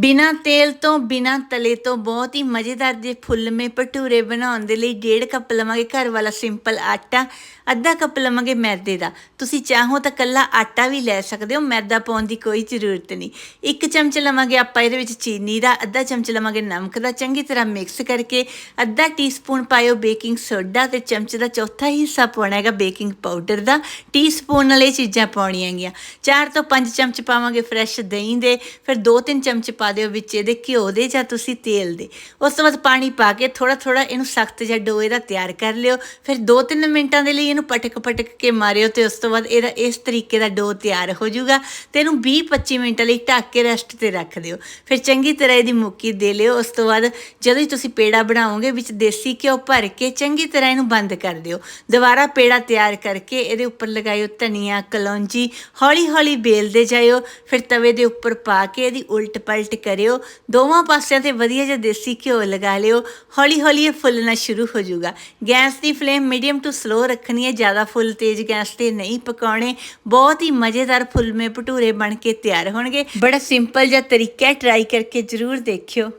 ਬਿਨਾ ਤੇਲ ਤੋਂ, ਬਿਨਾ ਤਲੇ ਤੋਂ ਬਹੁਤ ਹੀ ਮਜ਼ੇਦਾਰ ਜੇ ਫੁੱਲਮੇ ਭਟੂਰੇ ਬਣਾਉਣ ਦੇ ਲਈ ਡੇਢ ਕੱਪ ਲਵਾਂਗੇ ਘਰ ਵਾਲਾ ਸਿੰਪਲ ਆਟਾ, ਅੱਧਾ ਕੱਪ ਲਵਾਂਗੇ ਮੈਦੇ ਦਾ। ਤੁਸੀਂ ਚਾਹੋ ਤਾਂ ਕੱਲਾ ਆਟਾ ਵੀ ਲੈ ਸਕਦੇ ਹੋ, ਮੈਦਾ ਪਾਉਣ ਦੀ ਕੋਈ ਜ਼ਰੂਰਤ ਨਹੀਂ। ਇੱਕ ਚਮਚ ਲਵਾਂਗੇ ਆਪਾਂ ਇਹਦੇ ਵਿੱਚ ਚੀਨੀ ਦਾ, ਅੱਧਾ ਚਮਚ ਲਵਾਂਗੇ ਨਮਕ ਦਾ, ਚੰਗੀ ਤਰ੍ਹਾਂ ਮਿਕਸ ਕਰਕੇ ਅੱਧਾ ਟੀਸਪੂਨ ਪਾਇਓ ਬੇਕਿੰਗ ਸੋਡਾ ਤੇ ਚਮਚ ਦਾ ਚੌਥਾ ਹਿੱਸਾ ਪਾਉਣਾ ਹੈਗਾ ਬੇਕਿੰਗ ਪਾਊਡਰ ਦਾ। ਟੀਸਪੂਨ ਨਾਲ ਇਹ ਚੀਜ਼ਾਂ ਪਾਉਣੀਆਂ ਹੈਗੀਆਂ। ਚਾਰ ਤੋਂ ਪੰਜ ਚਮਚ ਪਾਵਾਂਗੇ ਫਰੈਸ਼ ਦਹੀਂ ਦੇ, ਫਿਰ ਦੋ ਤਿੰਨ ਚਮਚ ਪਾ ਦਿਓ ਵਿੱਚ ਇਹਦੇ ਘਿਓ ਦੇ ਜਾਂ ਤੁਸੀਂ ਤੇਲ ਦੇ। ਉਸ ਤੋਂ ਬਾਅਦ ਪਾਣੀ ਪਾ ਕੇ ਥੋੜਾ ਥੋੜਾ ਇਹਨੂੰ ਸਖਤ ਜਿਹਾ ਡੋ ਇਹਦਾ ਤਿਆਰ ਕਰ ਲਿਓ। ਫਿਰ 2-3 ਮਿੰਟਾਂ ਦੇ ਲਈ ਇਹਨੂੰ ਪਟਕ ਪਟਕ ਕੇ ਮਾਰਿਓ ਤੇ ਉਸ ਤੋਂ ਬਾਅਦ ਇਹਦਾ ਇਸ ਤਰੀਕੇ ਦਾ ਡੋ ਤਿਆਰ ਹੋ ਜਾਊਗਾ ਤੇ ਇਹਨੂੰ 20-25 ਮਿੰਟ ਲਈ ਢੱਕ ਕੇ ਰੈਸਟ ਤੇ ਰੱਖ ਦਿਓ। ਫਿਰ ਚੰਗੀ ਤਰ੍ਹਾਂ ਇਹਦੀ ਮੁੱਕੀ ਦੇ ਲਿਓ। ਉਸ ਤੋਂ ਬਾਅਦ ਜਦੋਂ ਹੀ ਤੁਸੀਂ ਪੇੜਾ ਬਣਾਓਗੇ ਵਿੱਚ ਦੇਸੀ ਘਿਓ ਭਰ ਕੇ ਚੰਗੀ ਤਰ੍ਹਾਂ ਇਹਨੂੰ ਬੰਦ ਕਰ ਦਿਓ। ਦੁਬਾਰਾ ਪੇੜਾ ਤਿਆਰ ਕਰਕੇ ਇਹਦੇ ਉੱਪਰ ਲਗਾਇਓ ਧਨੀਆ, ਕਲੌਂਜੀ ਹੌਲੀ ਹੌਲੀ ਬੇਲਦੇ ਜਾਇਓ। ਫਿਰ ਤਵੇ ਦੇ ਉੱਪਰ ਪਾ ਕੇ ਇਹਦੀ ਉਲਟ ਪਲਟ ਕਰਿਓ। ਦੋਵਾਂ ਪਾਸਿਆਂ ਤੇ ਵਧੀਆ ਜਿਹਾ ਦੇਸੀ ਘਿਓ ਲਗਾ ਲਿਓ। ਹੌਲੀ ਹੌਲੀ ਇਹ ਫੁੱਲਣਾ ਸ਼ੁਰੂ ਹੋ ਜਾਊਗਾ। ਗੈਸ ਦੀ ਫਲੇਮ ਮੀਡੀਅਮ ਟੂ ਸਲੋ ਰੱਖਣੀ ਹੈ। ਜ਼ਿਆਦਾ ਫੁੱਲ ਤੇਜ਼ ਗੈਸ ਤੇ ਨਹੀਂ ਪਕਾਉਣੇ। ਬਹੁਤ ਹੀ ਮਜ਼ੇਦਾਰ ਫੁੱਲਮੇ ਭਟੂਰੇ ਬਣ ਕੇ ਤਿਆਰ ਹੋਣਗੇ। ਬੜਾ ਸਿੰਪਲ ਜਿਹਾ ਤਰੀਕਾ ਟਰਾਈ ਕਰਕੇ ਜ਼ਰੂਰ ਦੇਖਿਓ।